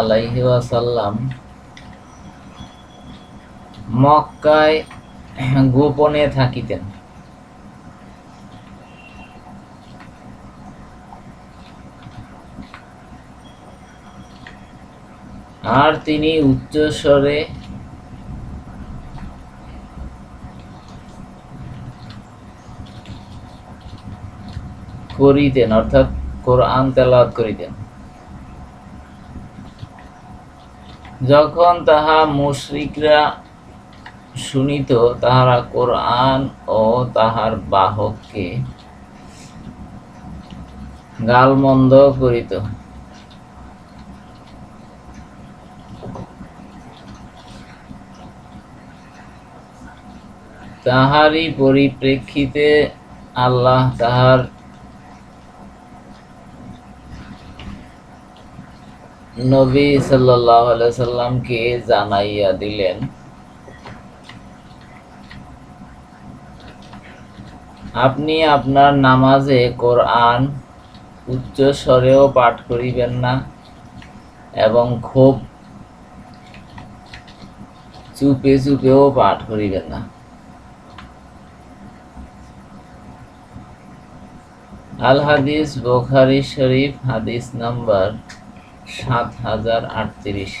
আলাইহি ওয়াসাল্লাম মক্কায় গোপনে থাকিতেন। আর তিনি উচ্চস্বরে করিতেন অর্থাৎ কোরআন তেলাওয়াত করিতেন যখন তাহা মুশরিকরা শুনিত, তাহারা কোরআন ও তাহার বাহককে গালমন্দ করিত। তাহারই পরিপ্রেক্ষিতে আল্লাহ তাহার নবী সাল্লামকে জানাইয়া দিলেন? আপনি আপনার নামাজে কোরআন উচ্চ স্বরেও পাঠ করিবেন না এবং খুব চুপে চুপেও পাঠ করিবেন না। আল হাদিস বোখারি শরীফ হাদিস নাম্বার সাত হাজার আটত্রিশ।